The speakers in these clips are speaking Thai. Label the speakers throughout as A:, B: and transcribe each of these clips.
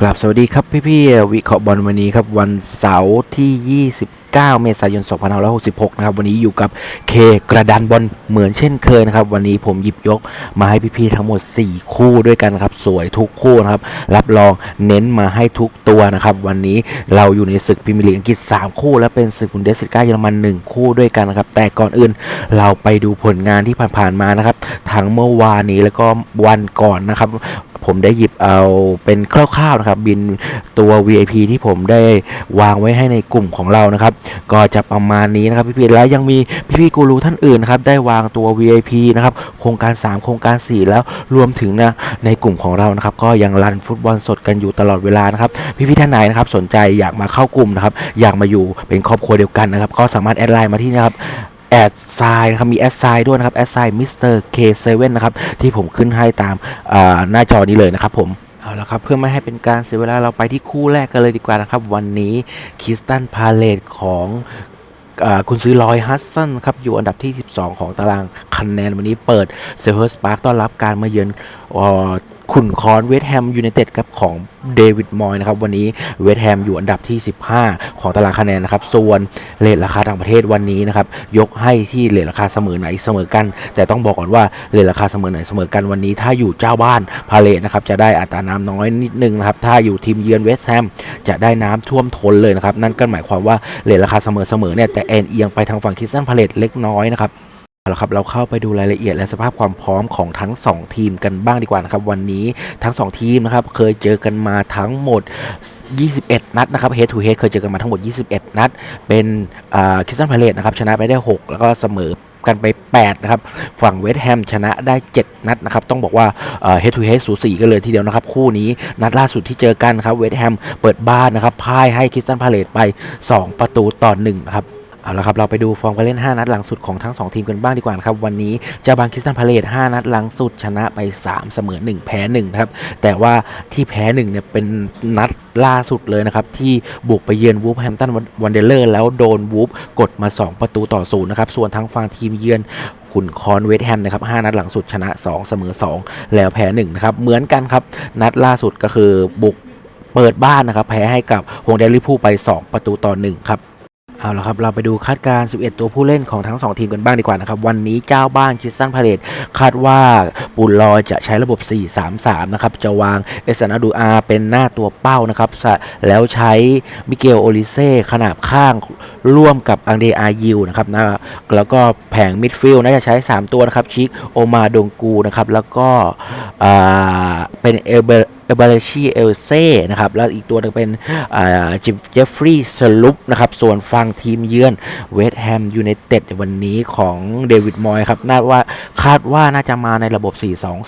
A: กลับสวัสดีครับพี่ๆวิเคราะห์บอลวันนี้ครับวันเสาร์ที่ 29 เมษายน 2566 นะครับ วันนี้อยู่กับเคกระดานบอลเหมือนเช่นเคยนะครับ วันนี้ผมหยิบยกมาให้พี่ๆทั้งหมด 4 คู่ด้วยกันครับ สวยทุกคู่นะครับ รับรองเน้นมาให้ทุกตัวนะครับ วันนี้เราอยู่ในศึกพรีเมียร์ลีกอังกฤษ 3 คู่ และเป็นศึกบุนเดสลิก้าเยอรมัน 1 คู่ด้วยกันนะครับ แต่ก่อนอื่นเราไปดูผลงานที่ผ่านๆมานะครับทั้งเมื่อวานนี้แล้วก็วันก่อนนะครับ ผมได้หยิบเอาเป็นคร่าวๆนะครับ บินตัว VIP ที่ผมได้วางไว้ให้ในกลุ่มของเรานะครับ ก็จะประมาณนี้นะครับพี่ๆแล้วยังมีพี่ๆกูรูท่านอื่นนะครับได้วางตัว VIP นะครับโครงการ 3 โครงการ 4 แล้วรวมถึงนะในกลุ่มของเรานะครับก็ยังรันฟุตบอลสดกันอยู่ตลอดเวลานะครับพี่ๆท่านไหนนะครับสนใจอยากมาเข้ากลุ่มนะครับอยากมาอยู่เป็นครอบครัวเดียวกันนะครับ ก็สามารถแอดไลน์มาที่นะครับ แอดไซน์นะครับมีแอดไซน์ด้วยนะครับแอดไซน์มิสเตอร์เคเซเว่นนะครับที่ผมขึ้นให้ตามหน้าจอนี้เลยนะครับผมเอาละครับเพื่อไม่ให้เป็นการเสียเวลาเราไปที่คู่แรกกันเลยดีกว่านะครับ วันนี้คิสตันพาเลตของคุณซื้อลอยฮัสซันครับอยู่อันดับที่ 12 ของตารางคะแนนวันนี้เปิดเซเ h อร์สปาร์กต้อนรับการมาเยือนอ ขุนคอนเวสต์แฮมยูไนเต็ดครับของเดวิดมอยนะครับวันนี้เวสต์แฮมอยู่อันดับที่ 15 ของตารางคะแนนนะครับส่วนเลทราคาต่างประเทศวันนี้นะครับยกให้ที่เลทราคาเสมอไหนเสมอกัน แต่ต้องบอกก่อนว่าเลทราคาเสมอไหนเสมอกันวันนี้ ถ้าอยู่เจ้าบ้านพาเลทนะครับจะได้อัตราน้ำน้อยนิดนึงนะครับถ้าอยู่ทีมเยือนเวสต์แฮมจะได้น้ำท่วมท้นเลยนะครับนั่นก็หมายความว่าเลทราคาเสมอเสมอเนี่ยแต่เอ็นเอียงไปทางฝั่งคิสตันพาเลทเล็กน้อยนะครับ เอาละครับเราเข้าไปดูรายละเอียดและสภาพความพร้อมของทั้ง 2 ทีมกันบ้างดีกว่านะครับวันนี้ทั้ง 2 ทีมนะครับเคยเจอกันมาทั้งหมด 21 นัดนะครับ head to head เคยเจอกันมาทั้งหมด 21 นัด เป็นคิสตันพาเลตนะครับชนะไปได้ 6 แล้วก็เสมอกันไป 8 นะครับ ฝั่งเวสต์แฮมชนะได้ 7 นัดนะครับ ต้องบอกว่าเฮดทูเฮดสูสีกันเลยทีเดียวนะครับ คู่นี้นัดล่าสุดที่เจอกันครับเวสต์แฮมเปิดบ้านนะครับพ่ายให้คิสตันพาเลตไป 2 ประตูต่อ1นะครับ เอาละครับเราไปดูฟอร์มการเล่น 5 นัดหลังสุดของทั้ง 2 ทีมกันบ้างดีกว่านะครับวันนี้เจ้าบางคิสตันพาเลต5นัดหลังสุดชนะไป 3 เสมอ 1 แพ้1ครับแต่ว่าที่แพ้1เนี่ยเป็นนัดล่าสุดเลยนะครับที่บุกไปเยือนวูฟแฮมตันวันเดเลอร์แล้วโดนวูฟกดมา 2 ประตูต่อศูนย์นะครับส่วนทางฝั่งทีมเยือนขุนคอนเวสต์แฮมนะครับ5นัดหลังสุดชนะ 2 เสมอ 2 แล้วแพ้1นะครับเหมือนกันครับนัดล่าสุดก็คือบุกเปิดบ้านนะครับแพ้ให้กับฮงเดลิพูไป 2 ประตูต่อ1ครับ เอาละครับ เราไปดูคาดการณ์11 ตัวผู้เล่นของทั้ง 2 ทีมกันบ้างดีกว่านะครับ วันนี้เจ้าบ้านคิสตันพาเลตคาดว่าปูลลอยจะใช้ระบบ 4-3-3 นะครับ จะวางเอสนาดูอาเป็นหน้าตัวเป้านะครับ แล้วใช้มิเกลโอลิเซ่ขนาบข้างร่วมกับอังเดอายิวนะครับนะแล้วก็แผงมิดฟิลด์น่าจะใช้ 3 ตัวนะครับ ชิกโอมาดงกูนะครับ แล้วก็เป็นเอเบเอเบเลชีเอลเซ่นะครับแล้วอีกตัวนึงเป็นจิมเจฟฟรีย์สลุปนะครับส่วนฟังทีมเยือนเวสต์แฮมยูไนเต็ดวันนี้ของเดวิดมอยครับน่าว่าคาดว่าน่าจะมาในระบบ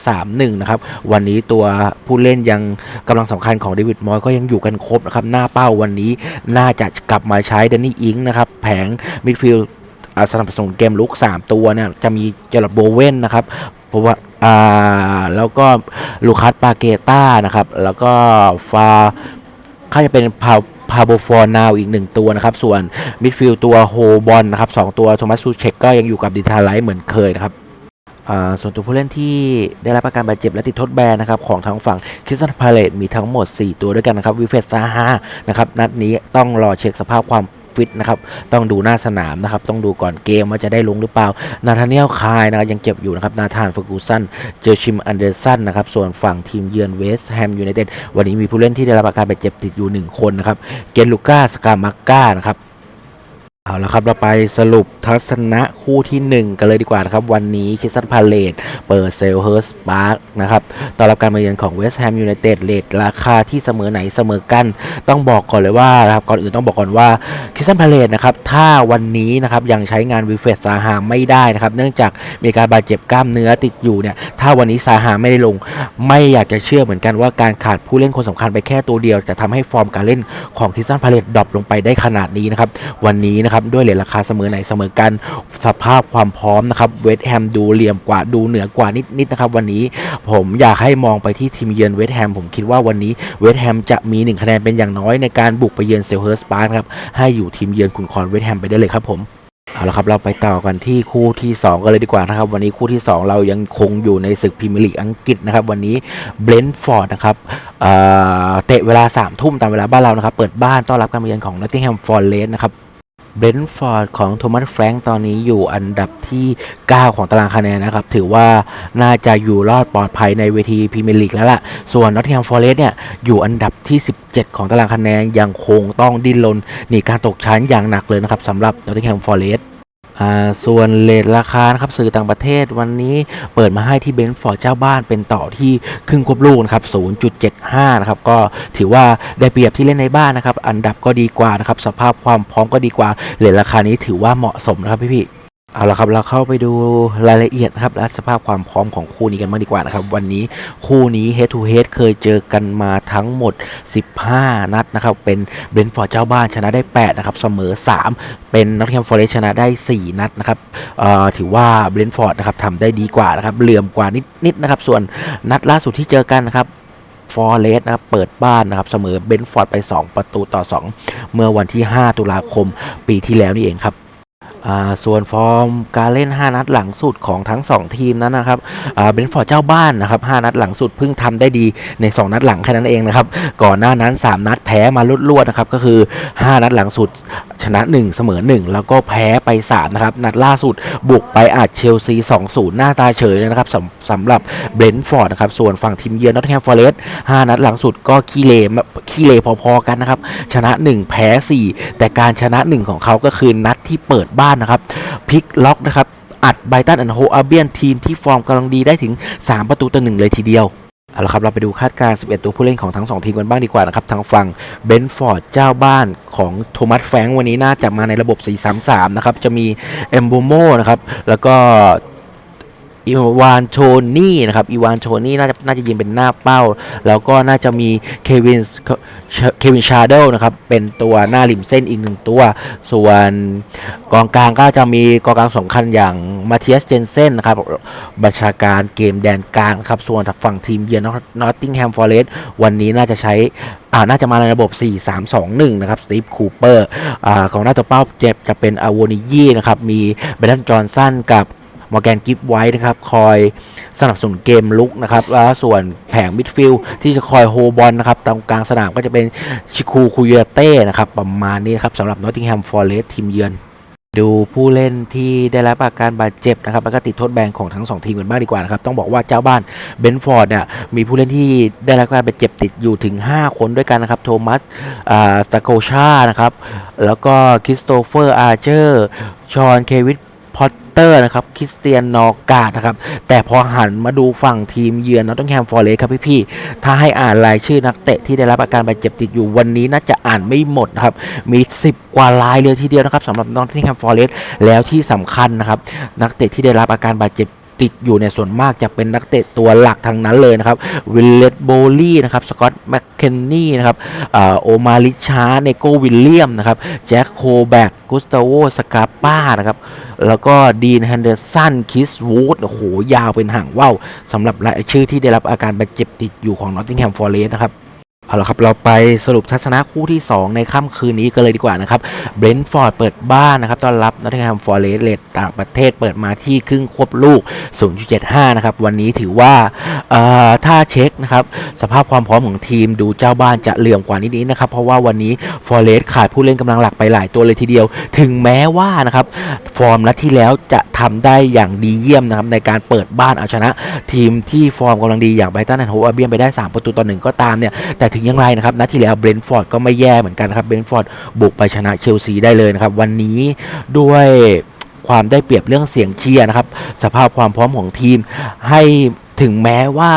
A: 4-2-3-1 นะครับ วันนี้ตัวผู้เล่นยังกำลังสำคัญของเดวิดมอยก็ยังอยู่กันครบนะครับ หน้าเป้าวันนี้น่าจะกลับมาใช้เดนนี่อิงนะครับแผงมิดฟิลด์สนับสนุนเกมลุก 3 ตัวเนี่ยจะมีเจอร์โบเว่นนะครับ ราะว่าอ่าแล้วก็ลูคัสปาเกต้านะครับ แล้วก็ฟาเขาจะเป็นพาพาโบฟอร์นาวอีกหนึ่งตัวนะครับ ส่วนมิดฟิลด์ตัวโฮบอลนะครับสองตัวโทมัสซูเชกก็ยังอยู่กับดิทาไลท์เหมือนเคยนะครับส่วนตัวผู้เล่นที่ได้รับอาการบาดเจ็บและติดทดแบนนะครับของทางฝั่งคิสตันพาเลตมีทั้งหมด 4 ตัวด้วยกันนะครับวิเฟสซาฮานะครับนัดนี้ต้องรอเช็คสภาพความ ฟิตนะครับต้องดูหน้าสนามนะครับต้องดูก่อนเกมว่าจะได้ลงหรือเปล่า นาธาเนียลคายนะครับยังเจ็บอยู่นะครับนาธานฟอร์กูสันเจอชิมอันเดอร์สันนะครับส่วนฝั่งทีมเยือนเวสต์แฮมยูไนเต็ดวันนี้มีผู้เล่นที่ได้รับอาการบาดเจ็บติดอยู่ 1 คนนะครับเกนลูก้าสกามาก้านะครับ เอาละครับเราไปสรุปทัศนะคู่ที่ 1 กันเลยดีกว่านะครับ วันนี้คิสตันพาเลตเปิดเซลเฮิร์สปาร์กนะครับต้อนรับการมาเยือนของเวสต์แฮมยูไนเต็ดเลทราคาที่เสมอไหนเสมอกัน ต้องบอกก่อนเลยว่านะครับก่อนอื่นต้องบอกก่อนว่าคิสตันพาเลตนะครับถ้าวันนี้นะครับยังใช้งานวิเฟสซาฮาไม่ได้นะครับ เนื่องจากมีการบาดเจ็บกล้ามเนื้อติดอยู่เนี่ยถ้าวันนี้ซาฮาไม่ได้ลง ไม่อยากจะเชื่อเหมือนกันว่าการขาดผู้เล่นคนสำคัญไปแค่ตัวเดียว จะทำให้ฟอร์มการเล่นของคิสตันพาเลตดรอปลงไปได้ขนาดนี้นะครับวันนี้นะครับด้วยเลทราคาเสมอไหนเสมอกันสภาพความพร้อมนะครับเวสต์แฮมดูเหลี่ยมกว่าดูเหนือกว่านิดๆนะครับวันนี้ผมอยากให้มองไปที่ทีมเยือนเวสต์แฮมผมคิดว่าวันนี้เวสต์แฮมจะมีหนึ่งคะแนนเป็นอย่างน้อยในการบุกไปเยือนเซลเฮิร์สปาร์ครับให้อยู่ทีมเยือนคุณคอนเวสต์แฮมไปได้เลยครับผมเอาละครับเราไปต่อกันที่คู่ที่ 2 กันเลยดีกว่านะครับวันนี้คู่ที่ 2 เรายังคงอยู่ในศึกพรีเมียร์ลีกอังกฤษนะครับวันนี้เบรนท์ฟอร์ดนะครับเอ่อเตะเวลา3ามทุ่มตามเวลาบ้านเรานะครับเปิดบ้านต้อนรับการมาเยือนของนอตติงแฮมฟอร์เรสต์นะครับ เบรนท์ฟอร์ดของโทมัสแฟรงค์ตอนนี้อยู่อันดับที่ 9 ของตารางคะแนนนะครับ ถือว่าน่าจะอยู่รอดปลอดภัยในเวทีพรีเมียร์ลีกแล้วล่ะ ส่วนนอตติงแฮมฟอร์เรสต์เนี่ย อยู่อันดับที่ 17 ของตารางคะแนนยังคงต้องดิ้นรนหนีการตกชั้นอย่างหนักเลยนะครับสำหรับนอตติงแฮมฟอร์เรสต์ ส่วนเลทราคานะครับสื่อต่างประเทศวันนี้เปิดมาให้ที่เบนฟอร์ดเจ้าบ้านเป็นต่อที่ครึ่งควบลูกนะครับ 0.75 นะครับ ก็ถือว่าได้เปรียบที่เล่นในบ้านนะครับ อันดับก็ดีกว่านะครับ สภาพความพร้อมก็ดีกว่าเลทราคานี้ถือว่าเหมาะสมนะครับพี่พี่ เอาละครับเราเข้าไปดูรายละเอียดครับและสภาพความพร้อมของคู่นี้กันมากดีกว่านะครับ วันนี้คู่นี้ head to head เคยเจอกันมาทั้งหมด 15 นัดนะครับ เป็นเบนฟอร์ดเจ้าบ้านชนะได้ 8 นะครับ เสมอ 3 เป็นนอตแฮมฟอร์เรสชนะได้ 4 นัดนะครับถือว่าเบนฟอร์ดนะครับทำได้ดีกว่านะครับเหลื่อมกว่านิดๆนะครับ ส่วนนัดล่าสุดที่เจอกันนะครับฟอร์เรสนะครับเปิดบ้านนะครับเสมอเบนฟอร์ดไป 2 ประตูต่อ 2 เมื่อวันที่ 5 ตุลาคมปีที่แล้วนี่เองครับ ส่วนฟอร์มการเล่น 5 นัดหลังสุดของทั้ง 2 ทีมนั้นนะครับเบนฟอร์ดเจ้าบ้านนะครับ5นัดหลังสุดเพิ่งทำได้ดีใน 2 นัดหลังแค่นั้นเองนะครับก่อนหน้านั้น 3 นัดแพ้มาลวดๆนะครับก็คือ 5 นัดหลังสุดชนะ 1 เสมอ 1 แล้วก็แพ้ไป3นะครับนัดล่าสุดบุกไปอาจเชลซี 2-0 หน้าตาเฉยเลยนะครับสำสำหรับเบนฟอร์ดนะครับส่วนฝั่งทีมเยือนนอตแฮมฟอร์เรสต์5นัดหลังสุดก็ขี้เลขี้เลพอๆกันนะครับชนะ 1 แพ้ 4 แต่การชนะ 1 ของเขาก็คือนัดที่เปิดบ้านนะครับพลิกล็อกนะครับอัดไบตันแอนโฮอาเบียนทีมที่ฟอร์มกำลังดีได้ถึง 3 ประตูต่อหนึ่งเลยทีเดียวเอาละครับเราไปดูคาดการณ์ 11 ตัวผู้เล่นของทั้ง 2 ทีมกันบ้างดีกว่านะครับ ทางฝั่งเบนฟอร์ดเจ้าบ้านของโทมัสแฟงวันนี้น่าจะมาในระบบ 4-3-3 นะครับ จะมีเอมโบโมนะครับ แล้วก็ อีวานโชนี่นะครับอีวานโชนี่น่าจะน่าจะยิงเป็นหน้าเป้า แล้วก็น่าจะมีเควินเควินชาร์เดลนะครับเป็นตัวหน้าริมเส้นอีกหนึ่งตัว ส่วนกองกลางก็จะมีกองกลางสำคัญอย่างมาเทียสเจนเซนนะครับบัญชาการเกมแดนกลางครับส่วนฝั่งทีมเยือนนอตติงแฮมฟอร์เรสต์วันนี้น่าจะใช้อ่าน่าจะมาในระบบ 4-3-2-1 นะครับสตีฟคูเปอร์อ่าของหน้าตัวเป้าเจ็บจะเป็นอาวนิยี่นะครับมีเบรนจอห์นสันกับ มอร์แกนกิฟไว้นะครับคอยสนับสนุนเกมลุกนะครับแล้วส่วนแผงมิดฟิลด์ที่จะคอยโฮบอลนะครับตรงกลางสนามก็จะเป็นชิคูคุยเต้นะครับประมาณนี้นะครับสำหรับนอตติงแฮมฟอร์เรสทีมเยือนดูผู้เล่นที่ได้รับอาการบาดเจ็บนะครับแล้วก็ติดโทษแบนของทั้ง 2 ทีมกันบ้างดีกว่านะครับต้องบอกว่าเจ้าบ้านเบนฟอร์ดเนี่ยมีผู้เล่นที่ได้รับการบาดเจ็บติดอยู่ถึง 5 คนด้วยกันนะครับโทมัสอ่าสตาโกชานะครับแล้วก็คริสโตเฟอร์อาร์เจอร์ชอนเควินพอต เตอร์นะครับคริสเตียนนอกาดนะครับแต่พอหันมาดูฝั่งทีมเยือนนอตติงแฮมฟอร์เรสครับพี่ๆถ้าให้อ่านรายชื่อนักเตะที่ได้รับอาการบาดเจ็บติดอยู่วันนี้น่าจะอ่านไม่หมดนะครับมี 10 กว่าลายเลยทีเดียวนะครับสำหรับนอตติงแฮมฟอร์เรสแล้วที่สำคัญนะครับนักเตะที่ได้รับอาการบาดเจ็บ ติดอยู่ในยส่วนมากจะเป็นนักเตะตัวหลักทางนั้นเลยนะครับวิลเลตโบลี่นะครับสกอตแมคเคนนี่นะครับอ่าโอมาลิชาเนโกวิลเลียมนะครับแจ็คโคแบกกุสตาโวสกาป้านะครับแล้วก็ดีนแฮนเดอร์สันคิสวูดโอ้โหยาวเป็นห่างว่าวสำหรับรายชื่อที่ได้รับอาการบาดเจ็บติดอยู่ของนอตติงแฮมฟอร์เรสต์นะครับ เอาละครับ เราไปสรุปทัศนะคู่ที่ 2 ในค่ำคืนนี้กันเลยดีกว่านะครับเบรนท์ฟอร์ดเปิดบ้านนะครับต้อนรับนอตติงแฮมฟอร์เรสต์เลทต่างประเทศเปิดมาที่ครึ่งควบลูก 0.75 นะครับ วันนี้ถือว่าเอ่อถ้าเช็คนะครับ สภาพความพร้อมของทีมดูเจ้าบ้านจะเหลื่อมกว่านิดๆนะครับ เพราะว่าวันนี้ฟอร์เรสต์ขาดผู้เล่นกำลังหลักไปหลายตัวเลยทีเดียว ถึงแม้ว่านะครับฟอร์มนัดที่แล้วจะทำได้อย่างดีเยี่ยมนะครับในการเปิดบ้านเอาชนะ ทีมที่ฟอร์มกำลังดีอย่างไบรตันแอนด์โฮอาเบียนไปได้ 3 ประตูต่อหนึ่งก็ตามเนี่ยแต่ถึงอย่างไรนะครับนัดที่แล้วเบรนท์ฟอร์ดก็ไม่แย่เหมือนกันนะครับเบรนท์ฟอร์ดบุกไปชนะเชลซีได้เลยนะครับ วันนี้ด้วยความได้เปรียบเรื่องเสียงเชียร์นะครับ สภาพความพร้อมของทีมให้ถึงแม้ว่า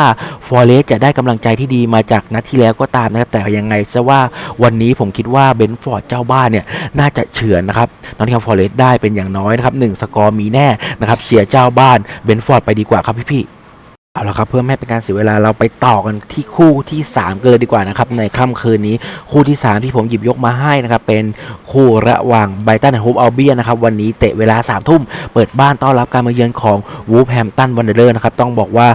A: ฟอร์เรสจะได้กำลังใจที่ดีมาจากนัดที่แล้วก็ตามนะครับแต่ยังไงซะว่าวันนี้ผมคิดว่าเบนฟอร์ดเจ้าบ้านเนี่ยน่าจะเฉือนนะครับนอตติงแฮมฟอร์เรสได้เป็นอย่างน้อยนะครับหนึ่งสกอร์มีแน่นะครับเชียร์เจ้าบ้านเบนฟอร์ดไปดีกว่าครับพี่ๆ เอาละครับเพื่อไม่ให้เป็นการเสียเวลาเราไปต่อกันที่คู่ที่ 3 กันเลยดีกว่านะครับในค่ำคืนนี้คู่ที่ 3 ที่ผมหยิบยกมาให้นะครับเป็นคู่ระหว่างไบตันและโฮปอัลเบียนะครับวันนี้เตะเวลา3ามทุ่มเปิดบ้านต้อนรับการมาเยือนของวูฟแฮมตันวันเดอร์นะครับต้องบอกว่า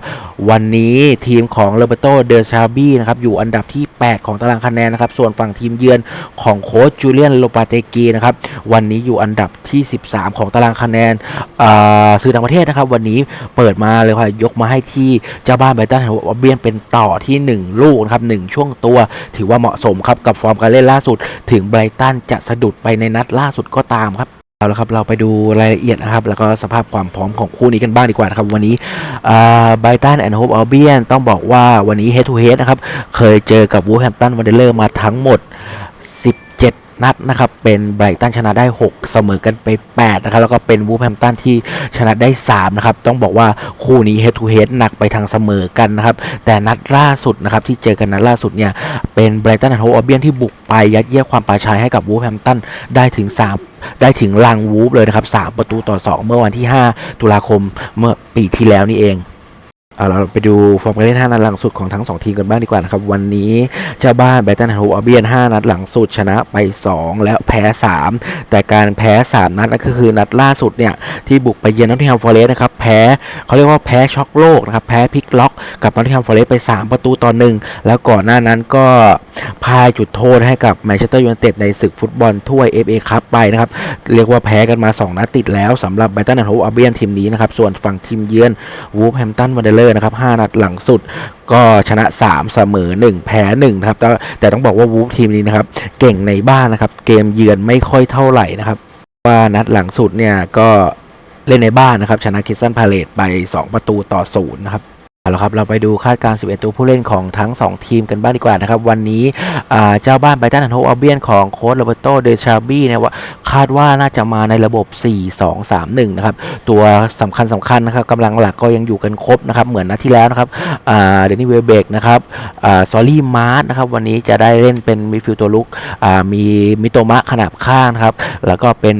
A: วันนี้ทีมของโรเบโตเดอร์ชาบี้นะครับอยู่อันดับที่ 8 ของตารางคะแนนนะครับส่วนฝั่งทีมเยือนของโค้ชจูเลียนโลปาเตกีนะครับวันนี้อยู่อันดับที่ 13 ของตารางคะแนนอ่าสื่อต่างประเทศนะครับวันนี้เปิดมาเลยค่ะยกมาให้ที่เจ้าบ้านไบรตันแอนด์โฮเบียนเป็นต่อที่ 1 ลูกนะครับ1ช่วงตัว ถือว่าเหมาะสมครับกับฟอร์มการเล่นล่าสุด ถึงไบรตันจะสะดุดไปในนัดล่าสุดก็ตามครับเอาละครับเราไปดูรายละเอียดนะครับ แล้วก็สภาพความพร้อมของคู่นี้กันบ้างดีกว่านะครับ วันนี้ไบรตันแอนด์โฮปอัลเบียนต้องบอกว่าวันนี้ head to head นะครับ เคยเจอกับวูแฮมตันวันเดเลอร์มาทั้งหมด17 นัดนะครับ เป็นไบรตันชนะได้ 6 เสมอกันไป 8 นะครับ แล้วก็เป็นวูฟแฮมตันที่ชนะได้ 3 นะครับ ต้องบอกว่าคู่นี้ head to head หนักไปทางเสมอกันนะครับ แต่นัดล่าสุดนะครับ ที่เจอกันนัดล่าสุดเนี่ย เป็นไบรตันแอนโฮปอัลเบียนที่บุกไปยัดเยียดความป่าชัยให้กับวูฟแฮมตันได้ถึง 3ได้ถึงลังวูฟเลยนะครับ 3 ประตูต่อ 2 เมื่อวันที่ 5 ตุลาคมเมื่อปีที่แล้วนี่เอง เอาเราไปดูฟอร์มการเล่น 5 นัดหลังสุดของทั้ง 2 ทีมกันบ้างดีกว่านะครับ วันนี้เจ้าบ้านแบตตันฮูอเบียน 5 นัดหลังสุดชนะไป 2 แล้วแพ้ 3 แต่การแพ้ 3 นัดนั่นก็คือนัดล่าสุดเนี่ย ที่บุกไปเยือนนอตติงแฮมฟอร์เรสต์นะครับ แพ้เขาเรียกว่าแพ้ช็อกโลกนะครับ แพ้พลิกล็อกกับนอตติงแฮมฟอร์เรสต์ไป 3 ประตูต่อ1แล้วก่อนหน้านั้นก็พายจุดโทษให้กับแมนเชสเตอร์ยูไนเต็ดในศึกฟุตบอลถ้วย FA คัพไปนะครับเรียกว่าแพ้กันมา 2 นัดติดแล้วสำหรับไบตันแอนด์โฮอัลเบียนทีมนี้นะครับส่วนฝั่งทีมเยือนวูฟแฮมตันวันเดเลอร์นะครับ5นัดหลังสุดก็ชนะ 3 เสมอ 1 แพ้1นะครับแต่แต่ต้องบอกว่าวูฟทีมนี้นะครับเก่งในบ้านนะครับ เกมเยือนไม่ค่อยเท่าไหร่นะครับ ว่านัดหลังสุดเนี่ยก็เล่นในบ้านนะครับ ชนะคิสตันพาเลตไป 2 ประตูต่อศูนย์นะครับ เอาละครับเราไปดูคาดการณ์ 11 ตัวผู้เล่นของทั้ง 2 ทีมกันบ้างดีกว่านะครับ วันนี้เจ้าบ้านไบรตันแอนโฮอัลเบียนของโค้ชโรเบโตเดชาบี้เนี่ยว่าคาดว่าน่าจะมาในระบบ 4-2-3-1 นะครับ ตัวสำคัญสำคัญนะครับกำลังหลักก็ยังอยู่กันครบนะครับ เหมือนนัดที่แล้วนะครับเดนนี่เวเบกนะครับอ่าซอรี่มาร์นะครับ วันนี้จะได้เล่นเป็นมิดฟิลด์ตัวลุกมีมิโตมะขนาบข้างนะครับ แล้วก็เป็น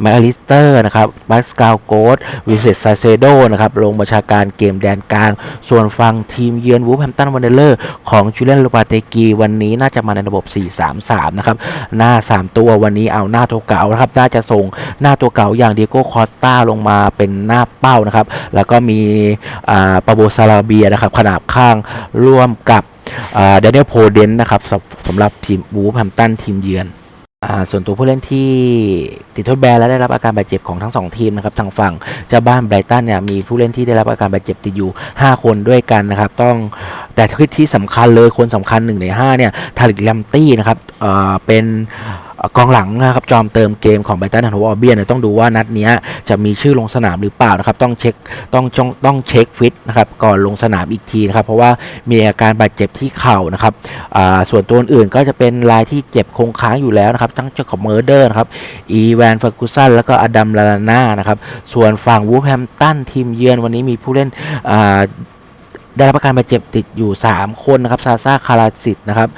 A: แมคอลิสเตอร์นะครับบัสกาลโกดวิเศษซาเซโดนะครับลงบัญชาการเกมแดนกลางส่วนฝั่งทีมเยือนวูฟแฮมตันวันเดเลอร์ของจูเลียนลูปาเตกีวันนี้น่าจะมาในระบบ 4-3-3 นะครับ หน้า 3 ตัววันนี้เอาหน้าตัวเก่านะครับ น่าจะส่งหน้าตัวเก่าอย่างเดียโก้คอสตาลงมาเป็นหน้าเป้านะครับ แล้วก็มีอ่าปาโบซาลาเบียนะครับขนาบข้างร่วมกับเดนเนลโพเดนนะครับสำหรับทีมวูฟแฮมตันทีมเยือน ส่วนตัวผู้เล่นที่ติดโทษแบนและได้รับอาการบาดเจ็บของทั้ง 2 ทีมนะครับทางฝั่งเจ้าบ้านไบรตันเนี่ยมีผู้เล่นที่ได้รับอาการบาดเจ็บติดอยู่ 5 คนด้วยกันนะครับต้องแต่ที่ที่สำคัญเลยคนสำคัญ1ใน5เนี่ยทาริกลัมตี้นะครับเอ่อเป็น กองหลังนะครับจอมเติมเกมของไบตันแอนโฮอเบียนต้องดูว่านัดนี้จะมีชื่อลงสนามหรือเปล่านะครับต้องเช็คต้องต้องต้องเช็คฟิตนะครับก่อนลงสนามอีกทีนะครับเพราะว่ามีอาการบาดเจ็บที่เข่านะครับส่วนตัวอื่นก็จะเป็นรายที่เจ็บคงค้างอยู่แล้วนะครับทั้งเจ้าของเมอร์เดอร์นะครับอีแวนเฟอร์กูสันแล้วก็อดัมลาลาน่านะครับส่วนฝั่งวูฟแฮมตันทีมเยือนวันนี้มีผู้เล่น ได้รับการบาดเจ็บติดอยู่ 3 คนนะครับซาซาคาราซิตนะครับ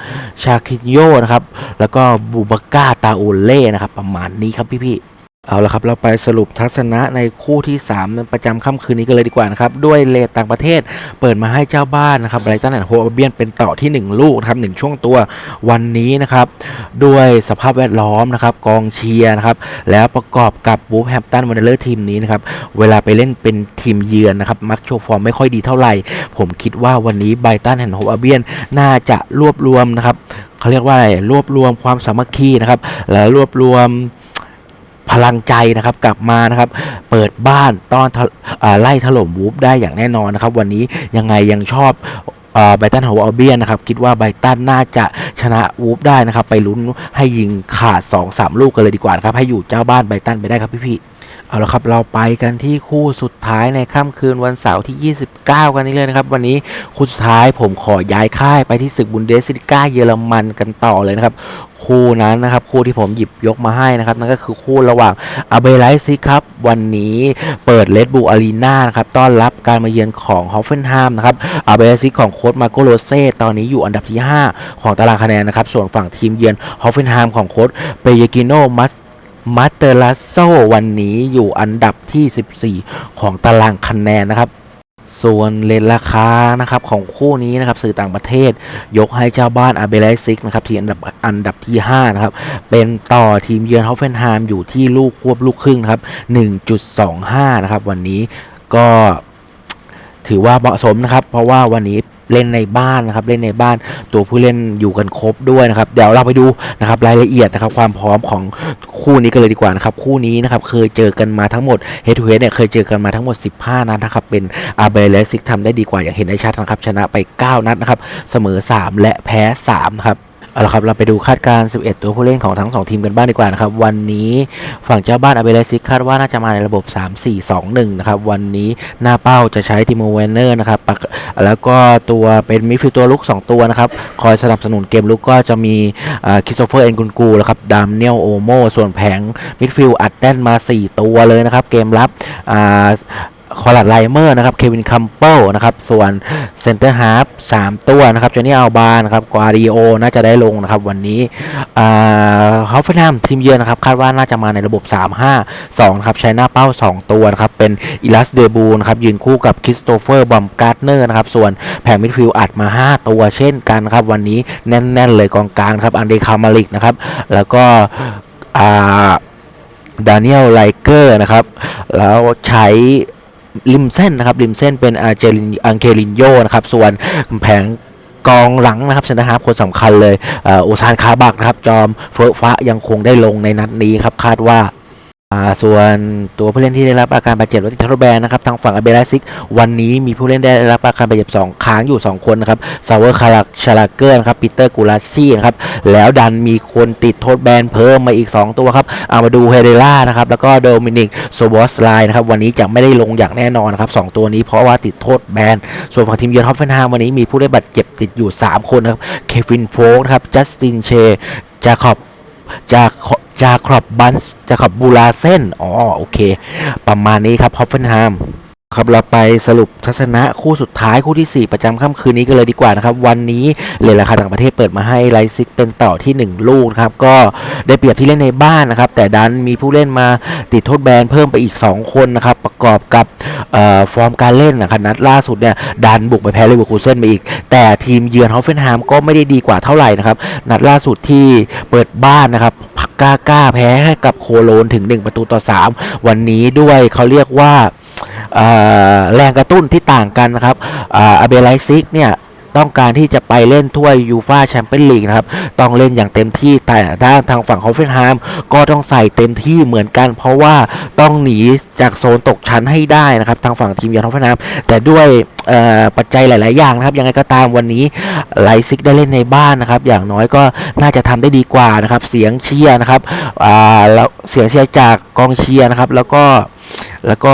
A: ชาคินโยนะครับแล้วก็บูบาก้าตาโอเล่นะครับประมาณนี้ครับพี่ๆ เอาละครับเราไปสรุปทัศนะในคู่ที่ 3 ประจำค่ำคืนนี้กันเลยดีกว่านะครับ ด้วยเลทต่างประเทศเปิดมาให้เจ้าบ้านนะครับไบรตันแอนด์โฮอัลเบียนเป็นต่อที่ 1 ลูกนะครับหนึ่งช่วงตัววันนี้นะครับ ด้วยสภาพแวดล้อมนะครับกองเชียร์นะครับ แล้วประกอบกับวูฟแฮมตันวันเดอร์ทีมนี้นะครับ เวลาไปเล่นเป็นทีมเยือนนะครับ มักโชว์ฟอร์มไม่ค่อยดีเท่าไหร่ ผมคิดว่าวันนี้ไบรตันแอนด์โฮอัลเบียนน่าจะรวบรวมนะครับเขาเรียกว่าอะไรรวบรวมความสามัคคีนะครับและรวบรวม พลังใจนะครับกลับมานะครับ เปิดบ้านต้อนอไล่ถล่มวูฟได้อย่างแน่นอนนะครับ วันนี้ยังไงยังชอบไบตันฮาวอลเบียนนะครับ คิดว่าไบตันน่าจะชนะวูฟได้นะครับ ไปลุ้นให้ยิงขาด 2-3 ลูกกันเลยดีกว่านะครับ ให้อยู่เจ้าบ้านไบตันไปได้ครับพี่ เอาละครับเราไปกันที่คู่สุดท้ายในค่ำคืนวันเสาร์ที่ 29 กันนี้เลยนะครับ วันนี้คู่สุดท้ายผมขอย้ายค่ายไปที่ศึกบุนเดสลิก้าเยอรมันกันต่อเลยนะครับคู่นั้นนะครับคู่ที่ผมหยิบยกมาให้นะครับนั่นก็คือคู่ระหว่างอาเบไลซิครับวันนี้เปิดเลดบูอารีนานะครับต้อนรับการมาเยือนของฮอฟเฟนไฮมนะครับอาเบไลซิของโค้ชมาโกโรเซ่ตอนนี้อยู่อันดับที่ 5 ของตารางคะแนนนะครับส่วนฝั่งทีมเยือนฮอฟเฟนไฮมของโค้ชเปเยกิโนมัส มัตเตอร์ลาโซวันนี้อยู่อันดับที่ 14 ของตารางคะแนนนะครับ ส่วนเลนราคานะครับของคู่นี้นะครับสื่อต่างประเทศ ยกให้เจ้าบ้านอาเบไลซิกนะครับที่อันดับอันดับที่ 5 นะครับ เป็นต่อทีมเยือนฮอฟเฟนไฮมอยู่ที่ลูกควบลูกครึ่งนะครับ 1.25 นะครับ วันนี้ก็ถือว่าเหมาะสมนะครับ เพราะว่าวันนี้ เล่นในบ้านนะครับเล่นในบ้านตัวผู้เล่นอยู่กันครบด้วยนะครับเดี๋ยวเราไปดูนะครับรายละเอียดนะครับความพร้อมของคู่นี้กันเลยดีกว่านะครับคู่นี้นะครับเคยเจอกันมาทั้งหมดเฮดทูเฮดเนี่ยเคยเจอกันมาทั้งหมด 15 นัดนะครับเป็นอาเบเลซิกทำได้ดีกว่าอย่างเห็นได้ชัดนะครับชนะไป 9 นัดนะครับเสมอ 3 และแพ้3ครับ เอาละครับเราไปดูคาดการณ์ 11 ตัวผู้เล่นของทั้ง 2 ทีมกันบ้างดีกว่านะครับ วันนี้ฝั่งเจ้าบ้านอาเบเลซิกคาดว่าน่าจะมาในระบบ 3-4-2-1 นะครับ วันนี้หน้าเป้าจะใช้ติโมเวนเนอร์นะครับแล้วก็ตัวเป็นมิดฟิลด์ตัวลุก 2 ตัวนะครับ คอยสนับสนุนเกมลุกก็จะมีคิสโตเฟอร์เอ็นกุนกูนะครับดามเนียลโอโมส่วนแผงมิดฟิลด์อัดแน่นมา 4 ตัวเลยนะครับ เกมรับ คอร์ลัดไลเมอร์นะครับเควินคัมเปิลนะครับส่วนเซนเตอร์ฮาร์ฟสามตัวนะครับจอนี่อัลบานะครับกวาดิโอน่าจะได้ลงนะครับวันนี้ฮอฟเฟนแฮมทีมเยือนนะครับคาดว่าน่าจะมาในระบบ 3-5-2นะครับใช้หน้าเป้า 2 ตัวนะครับเป็นอิลัสเดบูนะครับยืนคู่กับคริสโตเฟอร์บอมการ์ดเนอร์นะครับส่วนแผงมิดฟิลด์อัดมา 5 ตัวเช่นกันครับวันนี้แน่นๆเลยกองกลางครับอันเดคามาลิกนะครับแล้วก็ดานิเอลไลเกอร์นะครับแล้วใช้ ริมเส้นนะครับริมเส้นเป็นอาเจลินอังเคลินโยนะครับส่วนแผงกองหลังนะครับเซนเตอร์ฮาร์ฟคนสำคัญเลยอุซานคาบักนะครับจอมเฟอร์ฟ้ายังคงได้ลงในนัดนี้ครับคาดว่า ส่วนตัวผู้เล่นที่ได้รับอาการบาดเจ็บและติดทอร์แบนนะครับทางฝั่งอเบราซิก วันนี้มีผู้เล่นได้รับอาการบาดเจ็บ2ค้างอยู่ 2 คนนะครับซาวเวอร์คาราชาลาเกอร์นะครับปีเตอร์กูลาชี่นะครับแล้วดันมีคนติดโทษแบนเพิ่มมาอีก 2 ตัวครับเอามาดูเฮเรล่านะครับแล้วก็โดมินิกโซบอสไลน์นะครับวันนี้จะไม่ได้ลงอย่างแน่นอนนะครับ2ตัวนี้เพราะว่าติดโทษแบนส่วนฝั่งทีมเยือนฮอฟเฟนฮามวันนี้มีผู้ได้บาดเจ็บติดอยู่ 3 คนนะครับเควินโฟกนะครับจัสตินเชจาคอบจาคอบ จาครอบบันส์จาคอบบูลาเซนอ๋อโอเค ประมาณนี้ครับฮอฟเฟนฮามครับเราไปสรุปทัศนะคู่สุดท้ายคู่ที่ 4 ประจำค่ำคืนนี้กันเลยดีกว่านะครับ วันนี้เลทราคาต่างประเทศเปิดมาให้ไลซิกเป็นต่อที่ 1 ลูกนะครับ ก็ได้เปรียบที่เล่นในบ้านนะครับ แต่ดันมีผู้เล่นมาติดโทษแบนเพิ่มไปอีก 2 คนนะครับ ประกอบกับออฟอร์มการเล่นนะครับนัดล่าสุดเนี่ยดันบุกไปแพ้เลเวอร์คูเซ่นไปอีก แต่ทีมเยือนฮอฟเฟนไฮม์ก็ไม่ได้ดีกว่าเท่าไหร่นะครับนัดล่าสุดที่เปิดบ้านนะครับ กล้ากล้าแพ้ให้กับโคโลนถึง 1 ประตูต่อ 3 วันนี้ด้วยเขาเรียกว่าแรงกระตุ้นที่ต่างกันนะครับอาเบไลซิกเนี่ย ต้องการที่จะไปเล่นถ้วยยูฟาแชมเปี้ยนลีกนะครับต้องเล่นอย่างเต็มที่แต่ด้านทางฝั่งฮอฟเฟนไฮมก็ต้องใส่เต็มที่เหมือนกัน เพราะว่าต้องหนีจากโซนตกชั้นให้ได้นะครับทางฝั่งทีมเยือนฮอฟเฟนไฮม์แต่ด้วยปัจจัยหลาย ๆ อย่างนะครับยังไงก็ตามวันนี้ไลซิกได้เล่นในบ้านนะครับ อย่างน้อยก็น่าจะทำได้ดีกว่านะครับ เสียงเชียร์นะครับแล้วเสียงเชียร์จากกองเชียร์นะครับ แล้วก็ แล้วก็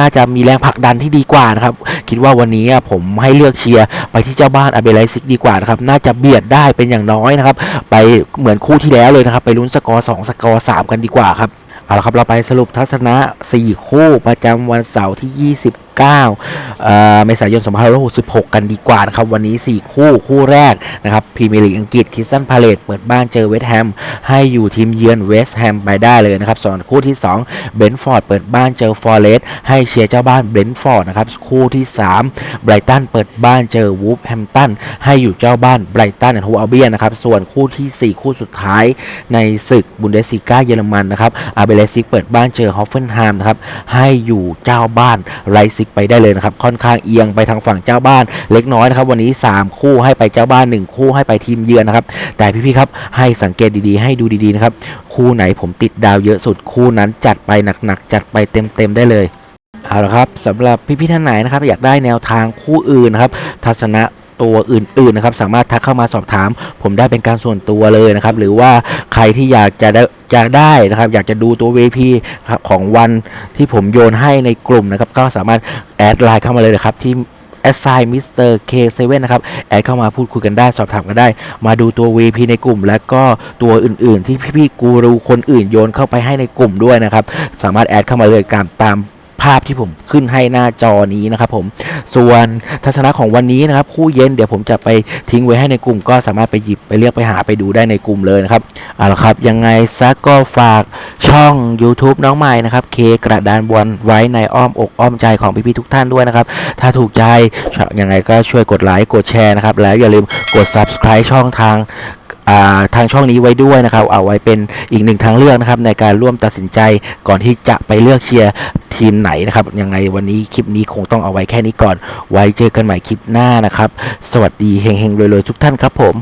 A: น่าจะมีแรงผลักดันที่ดีกว่านะครับ คิดว่าวันนี้ผมให้เลือกเชียร์ไปที่เจ้าบ้านอาเบไลซิกดีกว่านะครับ น่าจะเบียดได้เป็นอย่างน้อยนะครับ ไปเหมือนคู่ที่แล้วเลยนะครับ ไปลุ้นสกอร์สองสกอร์สามกันดีกว่าครับ เอาละครับ เราไปสรุปทัศนะ 4 คู่ประจำวันเสาร์ที่ 20 19 เมษายน 2566 กันดีกว่านะครับ วันนี้ 4 คู่คู่แรกนะครับพรีเมียร์ลีกอังกฤษคิสตันพาเลตเปิดบ้านเจอเวสต์แฮมให้อยู่ทีมเยือนเวสต์แฮมไปได้เลยนะครับส่วนคู่ที่2เบนฟอร์ดเปิดบ้านเจอฟอร์เรสให้เชียร์เจ้าบ้านเบนฟอร์ดนะครับคู่ที่3ไบรตันเปิดบ้านเจอวูฟแฮมตันให้อยู่เจ้าบ้านไบรตันและฮูอาเบียนะครับส่วนคู่ที่ 4 คู่สุดท้ายในศึกบุนเดสซิก้าเยอรมันนะครับอาเบเลซิกเปิดบ้านเจอฮอฟเฟนไฮม์นะครับให้อยู่เจ้าบ้านไรซิกไปได้เลยนะครับ ค่อนข้างเอียงไปทางฝั่งเจ้าบ้านเล็กน้อยนะครับ วันนี้ 3 คู่ให้ไปเจ้าบ้าน 1 คู่ให้ไปทีมเยือนนะครับ แต่พี่ๆครับให้สังเกตดีๆ ให้ดูดีๆนะครับ คู่ไหนผมติดดาวเยอะสุดคู่นั้นจัดไปหนักๆ จัดไปเต็มๆได้เลยเอาละครับสำหรับพี่ๆท่านไหนนะครับ อยากได้แนวทางคู่อื่นนะครับ ทัศนะ ตัวอื่นๆนะครับสามารถทักเข้ามาสอบถาม ผมได้เป็นการส่วนตัวเลยนะครับหรือว่าใครที่อยากจะได้อยากได้นะครับอยากจะดูตัว VP ครับของวันที่ผมโยนให้ในกลุ่มนะครับก็สามารถแอดไลน์เข้ามาเลยนะครับที่ assign Mr. K7 นะครับ แอดเข้ามาพูดคุยกันได้ สอบถามกันได้ มาดูตัว VP ในกลุ่ม และก็ตัวอื่นๆ ที่พี่ๆกูรูคนอื่นโยนเข้าไปให้ในกลุ่มด้วยนะครับ สามารถแอดเข้ามาเลยการตาม ภาพที่ผมขึ้นให้หน้าจอนี้นะครับผมส่วนทัศนะของวันนี้นะครับคู่เย็นเดี๋ยวผมจะไปทิ้งไว้ให้ในกลุ่ม ก็สามารถไปหยิบไปเลือกไปหาไปดูได้ในกลุ่มเลยนะครับเอาละครับ ยังไงซะก็ฝากช่อง YouTube น้องใหม่นะครับเคกระดานบอลไว้ในอ้อมอกอ้อมใจของพี่ๆทุกท่านด้วยนะครับ ถ้าถูกใจยังไงก็ช่วยกดไลค์กดแชร์นะครับแล้วอย่าลืมกด subscribe ช่องทาง ทางช่องนี้ไว้ด้วยนะครับ เอาไว้เป็นอีกหนึ่งทางเลือกนะครับ ในการร่วมตัดสินใจก่อนที่จะไปเลือกเชียร์ทีมไหนนะครับ ยังไงวันนี้คลิปนี้คงต้องเอาไว้แค่นี้ก่อน ไว้เจอกันใหม่คลิปหน้านะครับ สวัสดีเฮงๆรวยๆทุกท่านครับผม